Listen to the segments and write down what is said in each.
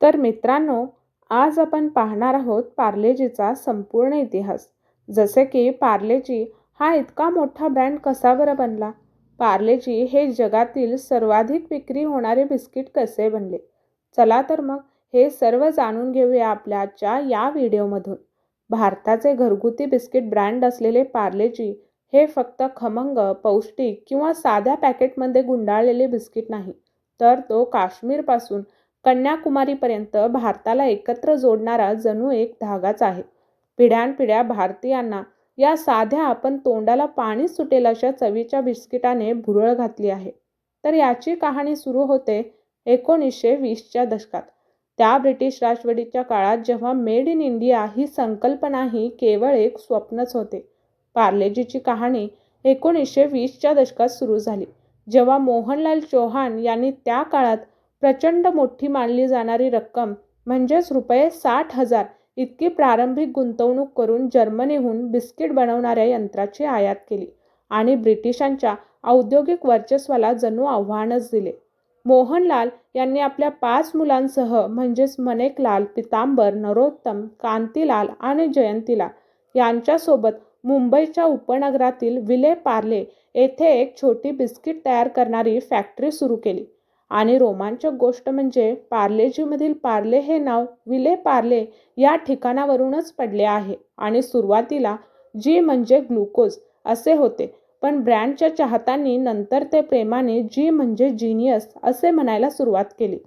तर मित्रांनो आज आपण पाहणार आहोत पार्लेजीचा संपूर्ण इतिहास. जसे की पार्लेजी हा इतका मोठा ब्रँड कसा बरं बनला? पार्लेजी हे जगातील सर्वाधिक विक्री होणारे बिस्किट कसे बनले? चला तर मग हे सर्व जाणून घेऊया आपल्याच्या या व्हिडिओमधून. भारताचे घरगुती बिस्किट ब्रँड असलेले पार्लेजी हे फक्त खमंग पौष्टिक किंवा साध्या पॅकेटमध्ये गुंडाळलेले बिस्किट नाही तर तो काश्मीरपासून कन्याकुमारीपर्यंत भारताला एकत्र जोडणारा जणू एक धागाच आहे. पिढ्यानपिढ्या भारतीयांना या साध्या आपण तोंडाला पाणी सुटेल अशा चवीच्या बिस्किटाने भुरळ घातली आहे. तर याची कहाणी सुरू होते एकोणीसशे वीसच्या दशकात. त्या ब्रिटिश राजवटीच्या काळात जेव्हा मेड इन इंडिया ही संकल्पना ही केवळ एक स्वप्नच होते. पार्लेजीची कहाणी एकोणीसशे वीसच्या दशकात सुरू झाली. जेव्हा मोहनलाल चौहान यांनी त्या काळात प्रचंड मोठी मानली जाणारी रक्कम म्हणजेच रुपये साठ हजार इतकी प्रारंभिक गुंतवणूक करून जर्मनीहून बिस्किट बनवणाऱ्या यंत्राची आयात केली आणि ब्रिटिशांच्या औद्योगिक वर्चस्वाला जणू आव्हानच दिले. मोहनलाल यांनी आपल्या पाच मुलांसह म्हणजेच मनेकलाल पितांबर नरोत्तम कांतीलाल आणि जयंतीलाल यांच्यासोबत मुंबईच्या उपनगरातील विले पार्ले येथे एक छोटी बिस्किट तयार करणारी फॅक्टरी सुरू केली. आणि रोमांचक गोष्ट म्हणजे पार्लेजीमधील पार्ले हे नाव विले पार्ले या ठिकाणावरूनच पडले आहे आणि सुरुवातीला जी म्हणजे ग्लुकोज असे होते. पण ब्रँडच्या चाहत्यांनी नंतर ते प्रेमाने जी म्हणजे जिनियस असे म्हणायला सुरुवात केली.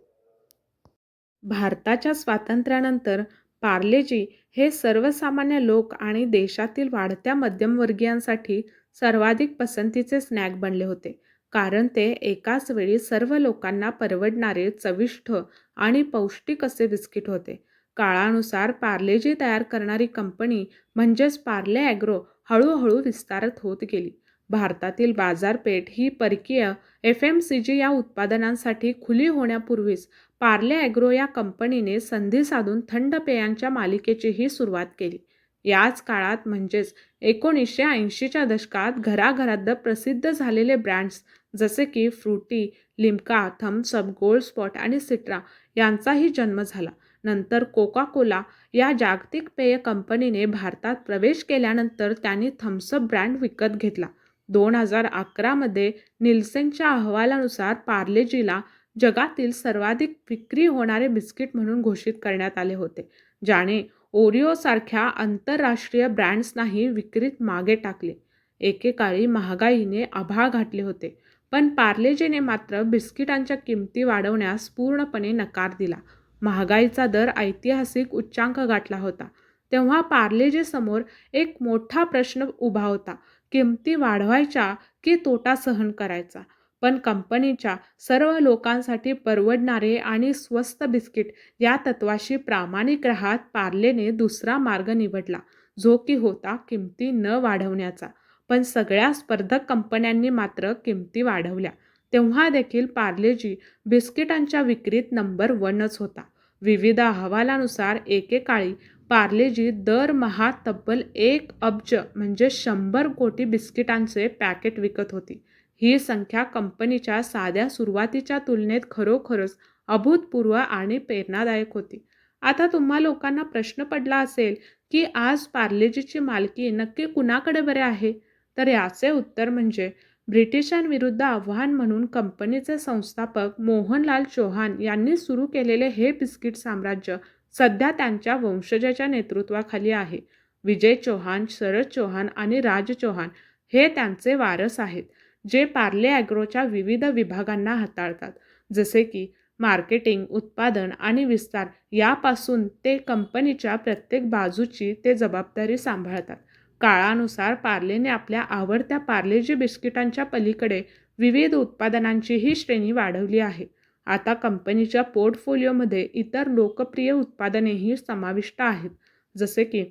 भारताच्या स्वातंत्र्यानंतर पार्लेजी हे सर्वसामान्य लोक आणि देशातील वाढत्या मध्यमवर्गीयांसाठी सर्वाधिक पसंतीचे स्नॅक बनले होते. कारण ते एकाच वेळी सर्व लोकांना परवडणारे चविष्ट आणि पौष्टिक असे बिस्किट होते. काळानुसार पार्लेजी तयार करणारी कंपनी म्हणजेच पार्ले ॲग्रो हळूहळू विस्तारत होत गेली. भारतातील बाजारपेठ ही परकीय एफ एम सी जी या उत्पादनांसाठी खुली होण्यापूर्वीच पार्ले ॲग्रो या कंपनीने संधी साधून थंड पेयांच्या मालिकेचीही सुरुवात केली. याच काळात म्हणजेच एकोणीसशे ऐंशीच्या दशकात घराघरात प्रसिद्ध झालेले ब्रँड्स जसे की Frooti Limca Thums Up Gold Spot आणि सिट्रा यांचाही जन्म झाला. नंतर कोका कोला या जागतिक पेय कंपनीने भारतात प्रवेश केल्यानंतर त्यांनी थम्सअप ब्रँड विकत घेतला. दोन हजार अकरामध्ये निल्सेनच्या अहवालानुसार पार्लेजीला जगातील सर्वाधिक विक्री होणारे बिस्किट म्हणून घोषित करण्यात आले होते ज्याने ओरिओसारख्या आंतरराष्ट्रीय ब्रँड्सनाही विक्रीत मागे टाकले. एकेकाळी महागाईने आभाळ घातले होते. पण पार्लेजीने मात्र बिस्किटांच्या किमती वाढवण्यास पूर्णपणे नकार दिला. महागाईचा दर ऐतिहासिक उच्चांक गाठला होता. तेव्हा पार्लेजीसमोर एक मोठा प्रश्न उभा होता किमती वाढवायच्या की तोटा सहन करायचा? पण कंपनीच्या सर्व लोकांसाठी परवडणारे आणि स्वस्त बिस्किट या तत्वाशी प्रामाणिक राहत पार्लेने दुसरा मार्ग निवडला जो की होता किमती न वाढवण्याचा. पण सगळ्या स्पर्धक कंपन्यांनी मात्र किमती वाढवल्या. तेव्हा देखील पार्लेजी बिस्किटांच्या विक्रीत नंबर वनच होता. विविध अहवालानुसार एकेकाळी पार्लेजी दरमहा तब्बल एक अब्ज म्हणजे शंभर कोटी बिस्किटांचे पॅकेट विकत होती. ही संख्या कंपनीच्या साध्या सुरुवातीच्या तुलनेत खरोखरच अभूतपूर्व आणि प्रेरणादायक होती. आता तुम्हा लोकांना प्रश्न पडला असेल की आज पार्लेजीची मालकी नक्की कुणाकडे बरे आहे? तर याचे उत्तर म्हणजे ब्रिटिशांविरुद्ध आव्हान म्हणून कंपनीचे संस्थापक मोहनलाल चौहान यांनी सुरू केलेले हे बिस्किट साम्राज्य सध्या त्यांच्या वंशजाच्या नेतृत्वाखाली आहे. विजय चौहान शरद चौहान आणि राज चौहान हे त्यांचे वारस आहेत जे पार्ले ॲग्रोच्या विविध विभागांना हाताळतात. जसे की मार्केटिंग उत्पादन आणि विस्तार यापासून ते कंपनीच्या प्रत्येक बाजूची ते जबाबदारी सांभाळतात. काळानुसार पार्लेने आपल्या आवडत्या पार्लेजी बिस्किटांच्या पलीकडे विविध उत्पादनांचीही श्रेणी वाढवली आहे. आता कंपनीच्या पोर्टफोलिओमध्ये इतर लोकप्रिय उत्पादनेही समाविष्ट आहेत. जसे की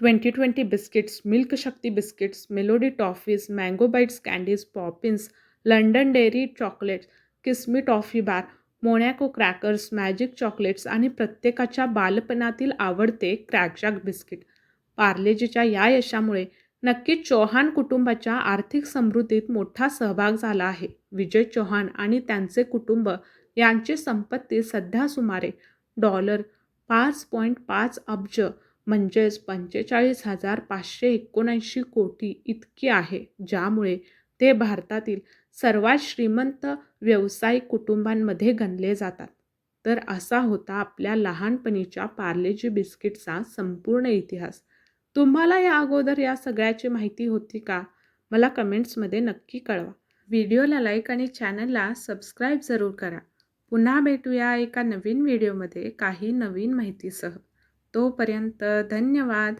twenty twenty biscuits milk Shakti biscuits Melody toffees mango bites candies Poppins London dairy chocolates Kismi toffee bar Monaco crackers magic chocolates आणि प्रत्येकाच्या बालपणातील आवडते क्रॅकजॅक बिस्किट. पार्लेजीच्या या यशामुळे नक्कीच चौहान कुटुंबाच्या आर्थिक समृद्धीत मोठा सहभाग झाला आहे. विजय चौहान आणि त्यांचे कुटुंब यांची संपत्ती सध्या सुमारे डॉलर पाच पॉईंट पाच अब्ज म्हणजेच पंचेचाळीस हजार पाचशे एकोणऐंशी कोटी इतकी आहे. ज्यामुळे ते भारतातील सर्वात श्रीमंत व्यावसायिक कुटुंबांमध्ये गणले जातात. तर असा होता आपल्या लहानपणीच्या पार्लेजी बिस्किटचा संपूर्ण इतिहास. तुम्हाला या अगोदर या सगळ्याची माहिती होती का? मला कमेंट्समध्ये नक्की कळवा. व्हिडिओला लाईक आणि चॅनलला सबस्क्राईब जरूर करा. पुन्हा भेटूया एका नवीन व्हिडिओमध्ये काही नवीन माहितीसह. तोपर्यंत धन्यवाद.